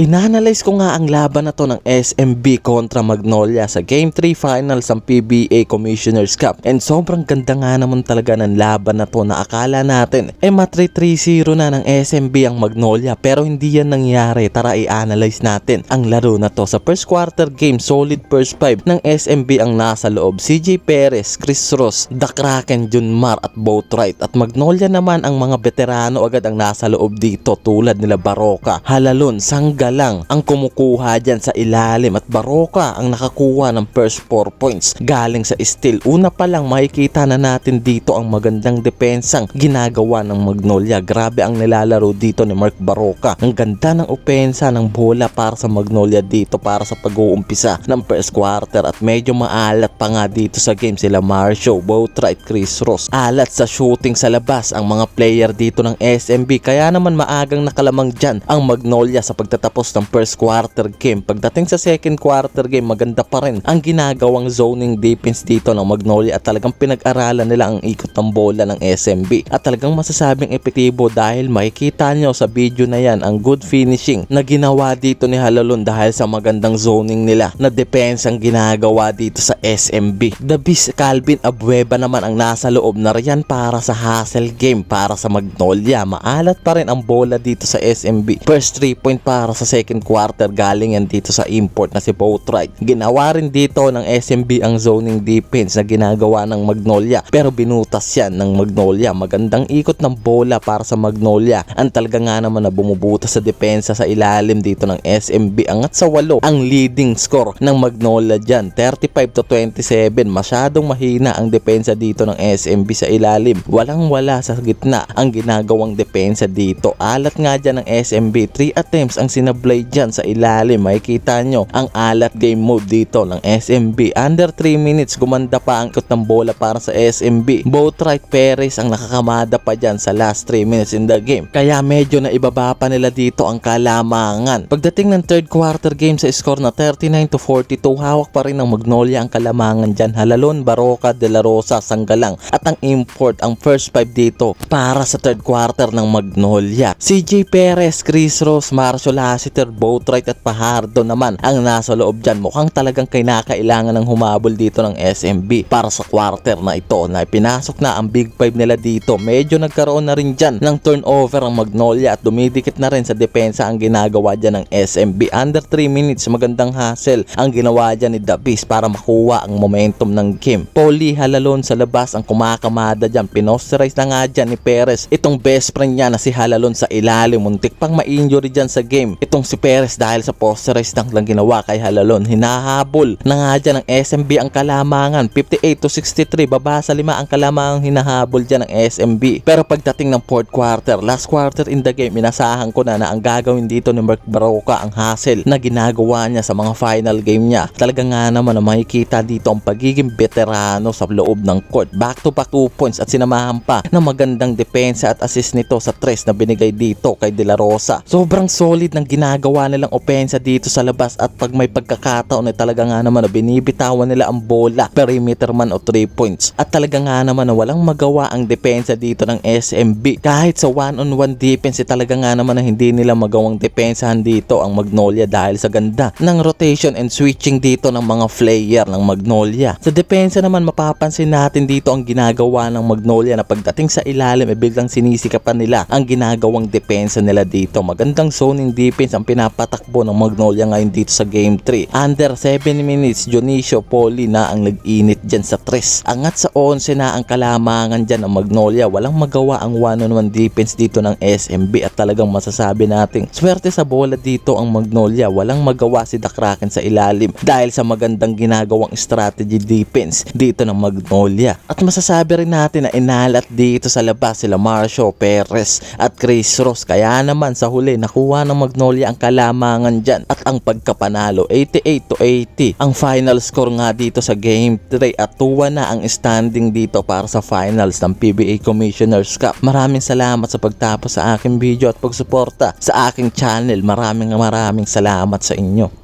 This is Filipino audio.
Inanalyze ko nga ang laban na to ng SMB kontra Magnolia sa Game 3 Finals ng PBA Commissioner's Cup. And sobrang ganda nga naman talaga ng laban na to na akala natin eh matre 3-0 na ng SMB ang Magnolia. Pero hindi yan nangyari. Tara i-analyze natin ang laro na to. Sa first quarter game solid first 5 ng SMB ang nasa loob. CJ Perez, Chris Ross, The Kraken, Junmar at Boatwright at Magnolia naman ang mga veterano agad ang nasa loob dito tulad nila Baroka, Halalon, Sanggalang ang kumukuha dyan sa ilalim at Baroka ang nakakuha ng first 4 points galing sa steal. Una pa lang makikita na natin dito ang magandang depensang ginagawa ng Magnolia. Grabe ang nilalaro dito ni Mark Baroka. Ang ganda ng opensa ng bola para sa Magnolia dito para sa pag-uumpisa ng first quarter at medyo maalat pa nga dito sa game sila Marcio, Boatwright, Chris Ross. Alat sa shooting sa labas ang mga player dito ng SMB kaya naman maagang nakalamang dyan ang Magnolia sa pagtatapos ng first quarter game. Pagdating sa second quarter game maganda pa rin ang ginagawang zoning defense dito ng Magnolia at talagang pinag-aralan nila ang ikot ng bola ng SMB at talagang masasabing epektibo dahil makikita nyo sa video na yan ang good finishing na ginawa dito ni Halalon dahil sa magandang zoning nila na defense ang ginagawa dito sa SMB. The Beast Calvin Abueva naman ang nasa loob na riyan para sa hustle game para sa Magnolia. Maalat pa rin ang bola dito sa SMB. First 3 point para second quarter galing yan dito sa import na si Boatwright. Ginawa rin dito ng SMB ang zoning defense na ginagawa ng Magnolia pero binutas yan ng Magnolia. Magandang ikot ng bola para sa Magnolia. Ang talaga nga naman na bumubutas sa depensa sa ilalim dito ng SMB. Angat sa walo ang leading score ng Magnolia dyan. 35 to 27. Masyadong mahina ang depensa dito ng SMB sa ilalim. Walang wala sa gitna ang ginagawang depensa dito. Alat nga dyan ng SMB. 3 attempts ang sinablay dyan sa ilalim. Makikita nyo ang alat game mode dito ng SMB. Under 3 minutes gumanda pa ang ikot ng bola para sa SMB. Boatwright Perez ang nakakamada pa dyan sa last 3 minutes in the game. Kaya medyo na ibaba pa nila dito ang kalamangan. Pagdating ng third quarter game sa score na 39 to 42, hawak pa rin ng Magnolia ang kalamangan dyan. Halalon, Baroka, De La Rosa, Sanggalang at ang import ang first 5 dito para sa third quarter ng Magnolia. CJ Perez, Chris Ross, Marshall Lassiter, Boatwright at Pahardo naman ang nasa loob dyan. Mukhang talagang kinakailangan ng humabol dito ng SMB para sa quarter na ito na pinasok na ang big 5 nila dito. Medyo nagkaroon na rin dyan ng turnover ang Magnolia at dumidikit na rin sa depensa ang ginagawa dyan ng SMB. Under 3 minutes, magandang hassle ang ginawa dyan ni Davis para makuha ang momentum ng game. Poli Halalon sa labas ang kumakamada dyan. Pinosterize na nga dyan ni Perez. Itong best friend niya na si Halalon sa ilalim. Muntik pang ma-injury dyan sa game. Itong si Perez dahil sa posterize lang lang ginawa kay Halalon. Hinahabol na nga dyan ng SMB ang kalamangan. 58 to 63. Baba sa lima ang kalamangang hinahabol dyan ng SMB. Pero pagdating ng fourth quarter, last quarter in the game, inasahan ko na na ang gagawin dito ni Mark Baroka ang hassle na ginagawa niya sa mga final game niya. Talaga nga naman na makikita dito ang pagiging veterano sa loob ng court. Back to back 2 points at sinamahan pa ng magandang depensa at assist nito sa tres na binigay dito kay De La Rosa. Sobrang solid ng ginagawa nilang opensa dito sa labas at pag may pagkakataon ay talaga nga naman na binibitawan nila ang bola perimeter man o 3 points. At talaga nga naman na walang magawa ang depensa dito ng SMB. Kahit sa one-on-one defense ay talaga nga naman na hindi nila magawang depensahan dito ang Magnolia dahil sa ganda ng rotation and switching dito ng mga player ng Magnolia. Sa depensa naman mapapansin natin dito ang ginagawa ng Magnolia na pagdating sa ilalim ay biglang sinisikapan nila ang ginagawang depensa nila dito. Magandang zoning defense ang pinapatakbo ng Magnolia ngayon dito sa game 3. Under 7 minutes, Dionisio Poli na ang nag-init dyan sa 3. Angat sa 11 na ang kalamangan dyan ng Magnolia. Walang magawa ang one-on-one defense dito ng SMB at talagang masasabi nating swerte sa bola dito ang Magnolia. Walang magawa si The Kraken sa ilalim dahil sa magandang ginagawang strategy defense dito ng Magnolia. At masasabi rin natin na inalat dito sa labas sila Marcio Perez at Chris Ross. Kaya naman sa huli nakuha ng Magnolia ang kalamangan dyan at ang pagkapanalo 88 to 80. Ang final score nga dito sa game 3 at 2 na ang standing dito para sa finals ng PBA Commissioner's Cup. Maraming salamat sa pagtapos sa aking video at pagsuporta sa aking channel. Maraming maraming salamat sa inyo.